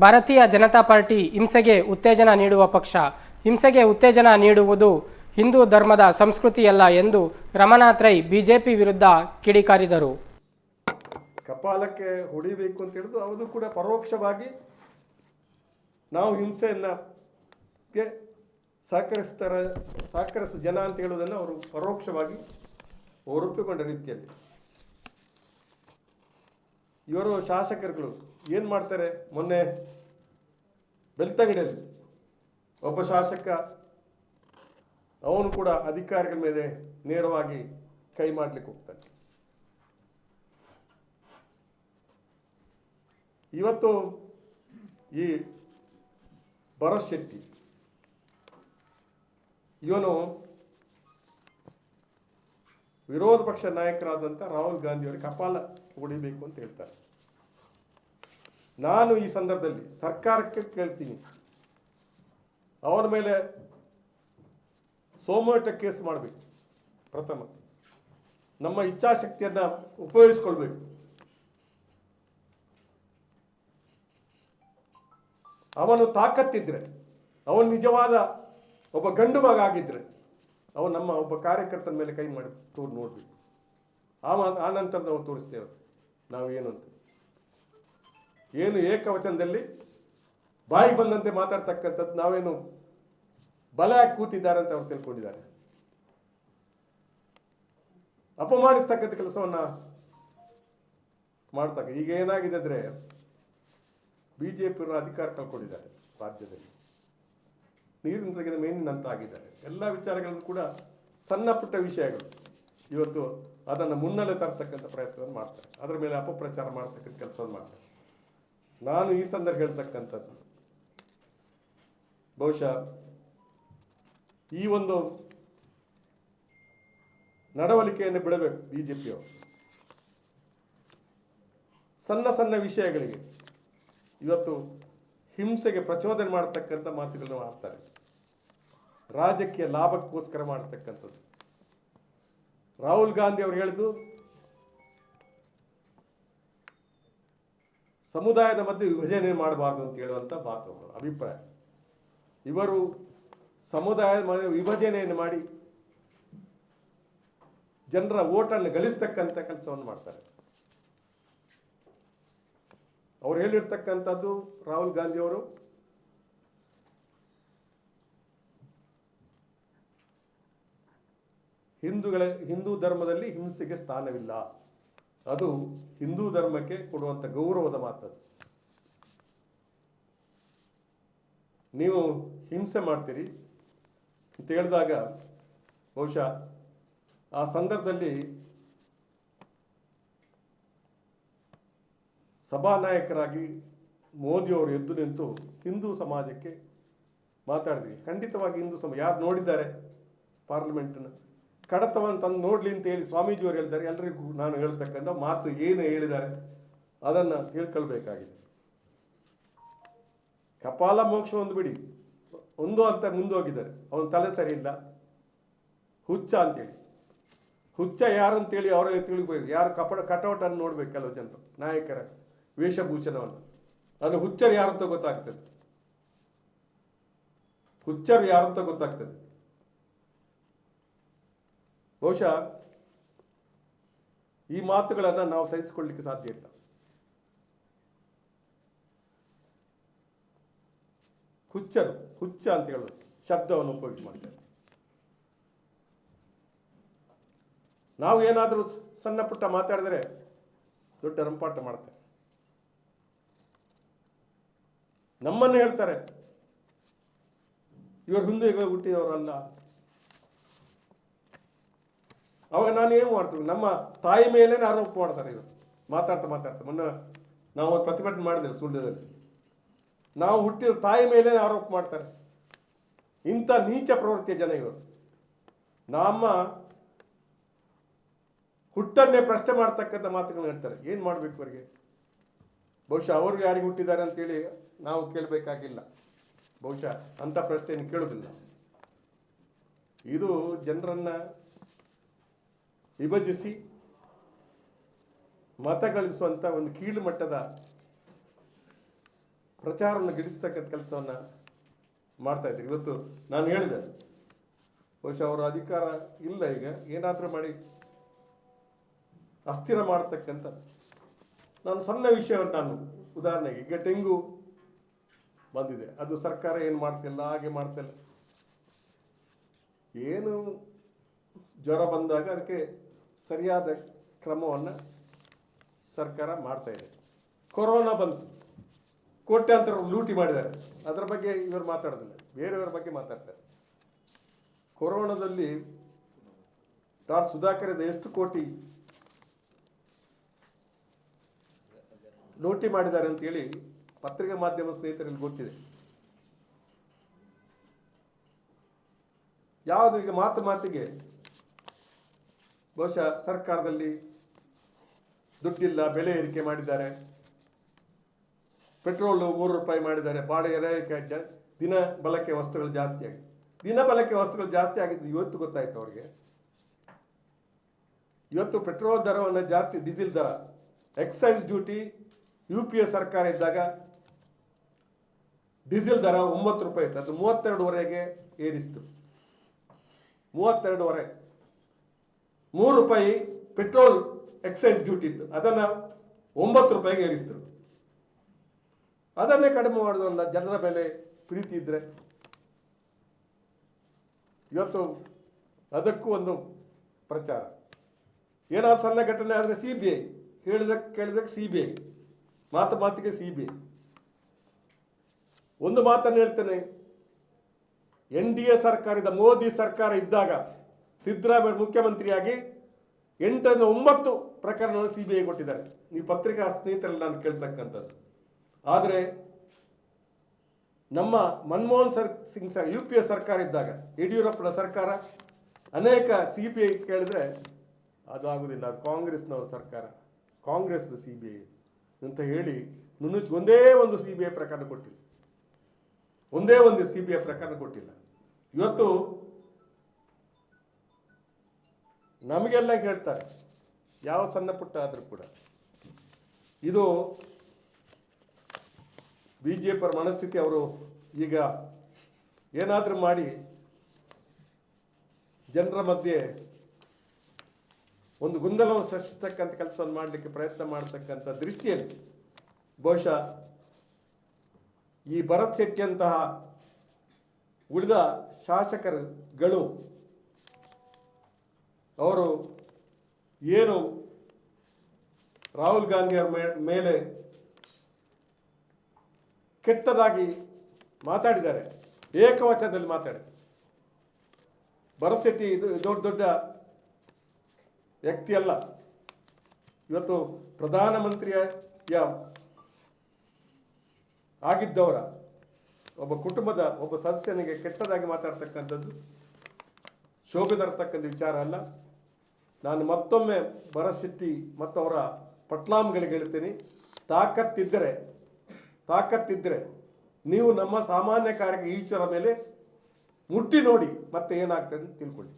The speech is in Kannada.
ಭಾರತೀಯ ಜನತಾ ಪಾರ್ಟಿ ಹಿಂಸೆಗೆ ಉತ್ತೇಜನ ನೀಡುವ ಪಕ್ಷ. ಹಿಂಸೆಗೆ ಉತ್ತೇಜನ ನೀಡುವುದು ಹಿಂದೂ ಧರ್ಮದ ಸಂಸ್ಕೃತಿಯಲ್ಲ ಎಂದು ರಮನಾಥ್ ರೈ ಬಿಜೆಪಿ ವಿರುದ್ಧ ಕಿಡಿಕಾರಿದರು. ಕಪಾಲಕ್ಕೆ ಹೊಡಿಬೇಕು ಅಂತ ಹೇಳಿದ್ರು, ಅದು ಕೂಡ ಪರೋಕ್ಷವಾಗಿ ನಾವು ಹಿಂಸೆಯನ್ನು ಸಹಕರಿಸ್ತಾರೆ ಸಹಕರಿಸ ಜನ ಅಂತ ಹೇಳುವುದನ್ನು ಅವರು ಪರೋಕ್ಷವಾಗಿ ಒಪ್ಪಿಕೊಂಡ ರೀತಿಯಲ್ಲಿ. ಇವರು ಶಾಸಕರುಗಳು ಏನು ಮಾಡ್ತಾರೆ? ಮೊನ್ನೆ ಬೆಳ್ತಂಗಡಿಯಲ್ಲಿ ಒಬ್ಬ ಶಾಸಕ ಅವನು ಕೂಡ ಅಧಿಕಾರಿಗಳ ಮೇಲೆ ನೇರವಾಗಿ ಕೈ ಮಾಡಲಿಕ್ಕೆ ಹೋಗ್ತಾನೆ. ಇವತ್ತು ಈ ಭರತ್ ಶೆಟ್ಟಿ, ಇವನು ವಿರೋಧ ಪಕ್ಷ ನಾಯಕರಾದಂಥ ರಾಹುಲ್ ಗಾಂಧಿ ಅವರಿಗೆ ಕಪಾಲ ಹೊಡಿಬೇಕು ಅಂತ ಹೇಳ್ತಾರೆ. ನಾನು ಈ ಸಂದರ್ಭದಲ್ಲಿ ಸರ್ಕಾರಕ್ಕೆ ಕೇಳ್ತೀನಿ. ಅವನ ಮೇಲೆ ಸೋಮೋಟ ಕೇಸ್ ಮಾಡಬೇಕು. ಪ್ರಥಮ ನಮ್ಮ ಇಚ್ಛಾಶಕ್ತಿಯನ್ನು ಉಪಯೋಗಿಸ್ಕೊಳ್ಬೇಕು. ಅವನು ತಾಕತ್ತಿದ್ರೆ, ಅವನು ನಿಜವಾದ ಒಬ್ಬ ಗಂಡು ಮಗ ಆಗಿದ್ರೆ ಅವನು ನಮ್ಮ ಒಬ್ಬ ಕಾರ್ಯಕರ್ತನ ಮೇಲೆ ಕೈ ಮಾಡಿ ತೋರಿ ನೋಡಬೇಕು. ಆ ನಂತರ ನಾವು ತೋರಿಸ್ತೇವೆ ನಾವು ಏನು ಅಂತ. ಏನು ಏಕವಚನದಲ್ಲಿ ಬಾಯಿ ಬಂದಂತೆ ಮಾತಾಡ್ತಕ್ಕಂಥದ್ದು ನಾವೇನು ಬಲ ಕೂತಿದ್ದಾರೆ ಅಂತ ಅವ್ರು ತಿಳ್ಕೊಂಡಿದ್ದಾರೆ. ಅಪಮಾನಿಸ್ತಕ್ಕಂಥ ಕೆಲಸವನ್ನ ಮಾಡ್ತಕ್ಕ ಈಗ ಏನಾಗಿದೆ ಅಂದ್ರೆ ಬಿ ಜೆ ಪಿಯವರು ಅಧಿಕಾರ ಕಳ್ಕೊಂಡಿದ್ದಾರೆ ರಾಜ್ಯದಲ್ಲಿ. ನೀರಿನ ತೆಗೆದ ಮೇನಿನಂತ ಆಗಿದ್ದಾರೆ ಎಲ್ಲ ವಿಚಾರಗಳನ್ನು ಕೂಡ ಸಣ್ಣ ಪುಟ್ಟ ವಿಷಯಗಳು. ಇವತ್ತು ಅದನ್ನು ಮುನ್ನೆಲೆ ತರ್ತಕ್ಕಂಥ ಪ್ರಯತ್ನವನ್ನು ಮಾಡ್ತಾರೆ. ಅದರ ಮೇಲೆ ಅಪಪ್ರಚಾರ ಮಾಡ್ತಕ್ಕಂಥ ಕೆಲಸವನ್ನು ಮಾಡ್ತಾರೆ. ನಾನು ಈ ಸಂದರ್ಭ ಹೇಳ್ತಕ್ಕಂಥದ್ದು, ಬಹುಶಃ ಈ ಒಂದು ನಡವಳಿಕೆಯನ್ನು ಬಿಡಬೇಕು ಬಿ ಜೆ ಪಿಯವರು ಸಣ್ಣ ಸಣ್ಣ ವಿಷಯಗಳಿಗೆ ಇವತ್ತು ಹಿಂಸೆಗೆ ಪ್ರಚೋದನೆ ಮಾಡತಕ್ಕಂಥ ಮಾತುಗಳನ್ನು ಆಡ್ತಾರೆ. ರಾಜಕೀಯ ಲಾಭಕ್ಕೋಸ್ಕರ ಮಾಡತಕ್ಕಂಥದ್ದು ರಾಹುಲ್ ಗಾಂಧಿ ಅವರು ಹೇಳಿದ್ದು, ಸಮುದಾಯದ ಮಧ್ಯೆ ವಿಭಜನೆ ಮಾಡಬಾರ್ದು ಅಂತ ಹೇಳುವಂಥ ಮಾತು ಅಭಿಪ್ರಾಯ. ಇವರು ಸಮುದಾಯದ ವಿಭಜನೆಯನ್ನು ಮಾಡಿ ಜನರ ಓಟನ್ನು ಗಳಿಸ್ತಕ್ಕಂಥ ಕೆಲಸವನ್ನು ಮಾಡ್ತಾರೆ. ಅವ್ರು ಹೇಳಿರ್ತಕ್ಕಂಥದ್ದು ರಾಹುಲ್ ಗಾಂಧಿ ಹಿಂದೂಗಳ, ಹಿಂದೂ ಧರ್ಮದಲ್ಲಿ ಹಿಂಸೆಗೆ ಸ್ಥಾನವಿಲ್ಲ. ಅದು ಹಿಂದೂ ಧರ್ಮಕ್ಕೆ ಕೊಡುವಂಥ ಗೌರವದ ಮಾತದು. ನೀವು ಹಿಂಸೆ ಮಾಡ್ತೀರಿ ಅಂತ ಹೇಳಿದಾಗ ಬಹುಶಃ ಆ ಸಂದರ್ಭದಲ್ಲಿ ಸಭಾನಾಯಕರಾಗಿ ಮೋದಿಯವರು ಎದ್ದು ನಿಂತು ಹಿಂದೂ ಸಮಾಜಕ್ಕೆ ಮಾತಾಡಿದ್ವಿ. ಖಂಡಿತವಾಗಿ ಹಿಂದೂ ಸಮಾಜ ಯಾರು ನೋಡಿದ್ದಾರೆ ಪಾರ್ಲಿಮೆಂಟನ್ನು ಕಡತವನ್ನು ತಂದು ನೋಡ್ಲಿ ಅಂತ ಹೇಳಿ ಸ್ವಾಮೀಜಿಯವರು ಹೇಳ್ತಾರೆ ಎಲ್ಲರಿಗೂ ನಾನು ಹೇಳ್ತಕ್ಕಂಥ ಮಾತು ಏನು ಹೇಳಿದ್ದಾರೆ ಅದನ್ನು ತಿಳ್ಕೊಳ್ಬೇಕಾಗಿದೆ. ಕಪಾಲ ಮೋಕ್ಷ ಒಂದು ಬಿಡಿ, ಒಂದು ಅಂತ ಮುಂದೋಗಿದ್ದಾರೆ, ಅವನ ತಲೆ ಸರಿ ಇಲ್ಲ. ಹುಚ್ಚ ಅಂತೇಳಿ, ಹುಚ್ಚ ಯಾರು ಅಂತೇಳಿ ಅವರೇ ತಿಳಿಬೇಕು ಯಾರು ಕಪಡ, ಕಟೌಟನ್ನು ನೋಡ್ಬೇಕು ಕೆಲವು ಜನರು, ನಾಯಕರ ವೇಷಭೂಷಣವನ್ನು. ಅದು ಹುಚ್ಚರು ಯಾರು ಅಂತ ಗೊತ್ತಾಗ್ತದೆ. ಹುಚ್ಚರು ಯಾರು ಅಂತ ಗೊತ್ತಾಗ್ತದೆ. ಬಹುಶಃ ಈ ಮಾತುಗಳನ್ನು ನಾವು ಸಹಿಸಿಕೊಳ್ಳಲಿಕ್ಕೆ ಸಾಧ್ಯ ಇಲ್ಲ. ಹುಚ್ಚರು, ಹುಚ್ಚ ಅಂತ ಹೇಳೋದು, ಶಬ್ದವನ್ನು ಉಪಯೋಗಿಸಿ ಮಾಡ್ತಾರೆ. ನಾವು ಏನಾದರೂ ಸಣ್ಣ ಪುಟ್ಟ ಮಾತಾಡಿದರೆ ದೊಡ್ಡ ರಂಪಾಟ ಮಾಡ್ತಾರೆ. ನಮ್ಮನ್ನು ಹೇಳ್ತಾರೆ, ಇವರು ಹಿಂದೆ ಹುಟ್ಟಿದವರಲ್ಲ. ಅವಾಗ ನಾನು ಏನು ಮಾಡ್ತೀನಿ? ನಮ್ಮ ತಾಯಿ ಮೇಲೆ ಆರೋಪ ಮಾಡ್ತಾರೆ ಇದು ಮಾತಾಡ್ತಾ ಮಾತಾಡ್ತಾ. ಮೊನ್ನೆ ನಾವು ಒಂದು ಪ್ರತಿಭಟನೆ ಮಾಡಿದ್ದೇವೆ ಸುಳ್ಳ್ಯದಲ್ಲಿ ನಾವು ಹುಟ್ಟಿದ ತಾಯಿ ಮೇಲೆ ಆರೋಪ ಮಾಡ್ತಾರೆ. ಇಂಥ ನೀಚ ಪ್ರವೃತ್ತಿಯ ಜನ ಇವರು. ನಮ್ಮ ಹುಟ್ಟನ್ನೇ ಪ್ರಶ್ನೆ ಮಾಡ್ತಕ್ಕಂಥ ಮಾತುಗಳನ್ನ ಹೇಳ್ತಾರೆ. ಏನು ಮಾಡಬೇಕು ಅವರಿಗೆ? ಬಹುಶಃ ಅವ್ರಿಗೆ ಯಾರಿಗೆ ಹುಟ್ಟಿದ್ದಾರೆ ಅಂತೇಳಿ ನಾವು ಕೇಳಬೇಕಾಗಿಲ್ಲ. ಬಹುಶಃ ಅಂಥ ಪ್ರಶ್ನೆಯನ್ನು ಕೇಳೋದಿಲ್ಲ ಇದು ಜನರನ್ನ ವಿಭಜಿಸಿ ಮತಗಳಿಸುವಂಥ ಒಂದು ಕೀಳು ಮಟ್ಟದ ಪ್ರಚಾರವನ್ನು ಗಿಡಿಸ್ತಕ್ಕಂಥ ಕೆಲಸವನ್ನು ಮಾಡ್ತಾ ಇದ್ದೀರಿ. ಇವತ್ತು ನಾನು ಹೇಳಿದೆ, ಬಹುಶಃ ಅವರ ಅಧಿಕಾರ ಇಲ್ಲ ಈಗ, ಏನಾದರೂ ಮಾಡಿ ಅಸ್ಥಿರ ಮಾಡತಕ್ಕಂಥ ನಾನು ಸಣ್ಣ ವಿಷಯವನ್ನು ನಾನು ಉದಾಹರಣೆಗೆ ಈಗ ಡೆಂಗು ಬಂದಿದೆ, ಅದು ಸರ್ಕಾರ ಏನು ಮಾಡ್ತಿಲ್ಲ, ಹಾಗೆ ಮಾಡ್ತಿಲ್ಲ. ಏನು ಜ್ವರ ಬಂದಾಗ ಅದಕ್ಕೆ ಸರಿಯಾದ ಕ್ರಮವನ್ನು ಸರ್ಕಾರ ಮಾಡ್ತಾ ಇದೆ. ಕೊರೋನಾ ಬಂತು. ಕೋಟ್ಯಾಂತರ ಲೂಟಿ ಮಾಡಿದ್ದಾರೆ. ಅದರ ಬಗ್ಗೆ ಇವರು ಮಾತಾಡೋದಿಲ್ಲ. ಬೇರೆಯವರ ಬಗ್ಗೆ ಮಾತಾಡ್ತಾರೆ. ಕೊರೋನಾದಲ್ಲಿ ಡಾಕ್ಟರ್ ಸುಧಾಕರ್ ಎಷ್ಟು ಕೋಟಿ ಲೂಟಿ ಮಾಡಿದ್ದಾರೆ ಅಂತೇಳಿ ಪತ್ರಿಕಾ ಮಾಧ್ಯಮ ಸ್ನೇಹಿತರಲ್ಲಿ ಗೊತ್ತಿದೆ. ಯಾವುದು ಈಗ ಮಾತು ಮಾತಿಗೆ ಬಹುಶಃ ಸರ್ಕಾರದಲ್ಲಿ ದುಡ್ಡಿಲ್ಲ, ಬೆಲೆ ಏರಿಕೆ ಮಾಡಿದ್ದಾರೆ. ಪೆಟ್ರೋಲು ಮೂರು ರೂಪಾಯಿ ಮಾಡಿದ್ದಾರೆ. ಬಾಳೆ ಏರಿಕೆ ಜ ದಿನ ಬಳಕೆ ವಸ್ತುಗಳು ಜಾಸ್ತಿ ಆಗಿದೆ. ದಿನ ಬಳಕೆ ವಸ್ತುಗಳು ಜಾಸ್ತಿ ಆಗಿದ್ದು ಇವತ್ತು ಗೊತ್ತಾಯ್ತು ಅವರಿಗೆ. ಇವತ್ತು ಪೆಟ್ರೋಲ್ ದರವನ್ನು ಜಾಸ್ತಿ, ಡೀಸೆಲ್ ದರ. Excise duty, U P A ಸರ್ಕಾರ ಇದ್ದಾಗ ಡೀಸೆಲ್ ದರ ಒಂಬತ್ತು ರೂಪಾಯಿ ಇತ್ತು. ಅದು ಮೂವತ್ತೆರಡುವರೆಗೆ ಏರಿಸಿತು ಮೂವತ್ತೆರಡುವರೆ. ಮೂರು ರೂಪಾಯಿ ಪೆಟ್ರೋಲ್ ಎಕ್ಸೈಸ್ ಡ್ಯೂಟಿ ಇತ್ತು. ಅದನ್ನು ಒಂಬತ್ತು ರೂಪಾಯಿಗೆ ಏರಿಸಿದ್ರು. ಅದನ್ನೇ ಕಡಿಮೆ ಮಾಡೋದಲ್ಲ ಜನರ ಮೇಲೆ ಪ್ರೀತಿ ಇದ್ದರೆ ಇವತ್ತು ಅದಕ್ಕೂ ಒಂದು ಪ್ರಚಾರ. ಏನಾದ್ರು ಸಣ್ಣ ಘಟನೆ ಆದರೆ ಸಿ ಬಿ ಐ ಹೇಳಿದಕ್ಕೆ ಕೇಳಿದಕ್ಕೆ ಸಿ ಬಿ ಐ ಮಾತು ಮಾತಿಗೆ ಸಿ ಬಿ ಐ ಒಂದು ಮಾತನ್ನು ಹೇಳ್ತೇನೆ. ಎನ್ ಡಿ ಎ ಸರ್ಕಾರದ, ಮೋದಿ ಸರ್ಕಾರ ಇದ್ದಾಗ ಸಿದ್ದರಾಮಯ್ಯ ಮುಖ್ಯಮಂತ್ರಿಯಾಗಿ ಎಂಟರಿಂದ ಒಂಬತ್ತು ಪ್ರಕರಣವನ್ನು ಸಿ ಬಿ ಐ ಕೊಟ್ಟಿದ್ದಾರೆ. ನೀವು ಪತ್ರಿಕಾ ಸ್ನೇಹಿತರಲ್ಲಿ ನಾನು ಕೇಳ್ತಕ್ಕಂಥದ್ದು. ಆದರೆ ನಮ್ಮ Manmohan sir Singh sir U P A ಸರ್ಕಾರ ಇದ್ದಾಗ, ಯಡಿಯೂರಪ್ಪನ ಸರ್ಕಾರ ಅನೇಕ ಸಿ ಬಿ ಐ ಕೇಳಿದ್ರೆ ಅದು ಆಗೋದಿಲ್ಲ, ಅದು ಕಾಂಗ್ರೆಸ್ನವ್ರ ಸರ್ಕಾರ, ಕಾಂಗ್ರೆಸ್ನ ಸಿ ಬಿ ಐ ಅಂತ ಹೇಳಿ ನುನುಚ್ ಒಂದೇ ಒಂದು ಸಿ ಬಿ ಐ ಪ್ರಕರಣ ಕೊಟ್ಟಿಲ್ಲ. ಒಂದೇ ಒಂದು ಸಿ ಬಿ ಐ ಪ್ರಕರಣ ಕೊಟ್ಟಿಲ್ಲ. ಇವತ್ತು ನಮಗೆಲ್ಲ ಹೇಳ್ತಾರೆ, ಯಾವ ಸಣ್ಣ ಪುಟ್ಟ ಆದರೂ ಕೂಡ. ಇದು ಬಿ ಜೆ ಪಿ ಮನಸ್ಥಿತಿ ಅವರು ಈಗ ಏನಾದರೂ ಮಾಡಿ ಜನರ ಮಧ್ಯೆ ಒಂದು ಗೊಂದಲವನ್ನು ಸೃಷ್ಟಿಸ್ತಕ್ಕಂಥ ಕೆಲಸವನ್ನು ಮಾಡಲಿಕ್ಕೆ ಪ್ರಯತ್ನ ಮಾಡತಕ್ಕಂಥ ದೃಷ್ಟಿಯಲ್ಲಿ ಬಹುಶಃ ಈ ಭರತ್ ಶೆಟ್ಟಿಯಂತಹ ಉಳಿದ ಶಾಸಕರುಗಳು ಅವರು ಏನು ರಾಹುಲ್ ಗಾಂಧಿಯವರ ಮೇಲೆ ಕೆಟ್ಟದಾಗಿ ಮಾತಾಡಿದ್ದಾರೆ, ಏಕವಚನದಲ್ಲಿ ಮಾತಾಡಿ. ಭರತ್ ಇದು ದೊಡ್ಡ ದೊಡ್ಡ ವ್ಯಕ್ತಿ ಅಲ್ಲ. ಇವತ್ತು ಪ್ರಧಾನಮಂತ್ರಿಯ ಆಗಿದ್ದವರ ಒಬ್ಬ ಕುಟುಂಬದ ಒಬ್ಬ ಸದಸ್ಯನಿಗೆ ಕೆಟ್ಟದಾಗಿ ಮಾತಾಡ್ತಕ್ಕಂಥದ್ದು, ಶೋಭೆ ತರತಕ್ಕಂಥ ವಿಚಾರ ಅಲ್ಲ. ನಾನು ಮತ್ತೊಮ್ಮೆ ಬರಶೆಟ್ಟಿ ಶೆಟ್ಟಿ ಮತ್ತು ಅವರ ಪಟ್ಲಾಮ್ಗಳಿಗೆ ಹೇಳ್ತೀನಿ. ತಾಕತ್ತಿದ್ದರೆ ತಾಕತ್ತಿದ್ದರೆ ನೀವು ನಮ್ಮ ಸಾಮಾನ್ಯ ಕಾರ್ಯ ಈಚರ ಮೇಲೆ ಮುಟ್ಟಿ ನೋಡಿ ಮತ್ತೆ ಏನಾಗ್ತದೆ ಅಂತ ತಿಳ್ಕೊಳ್ಳಿ.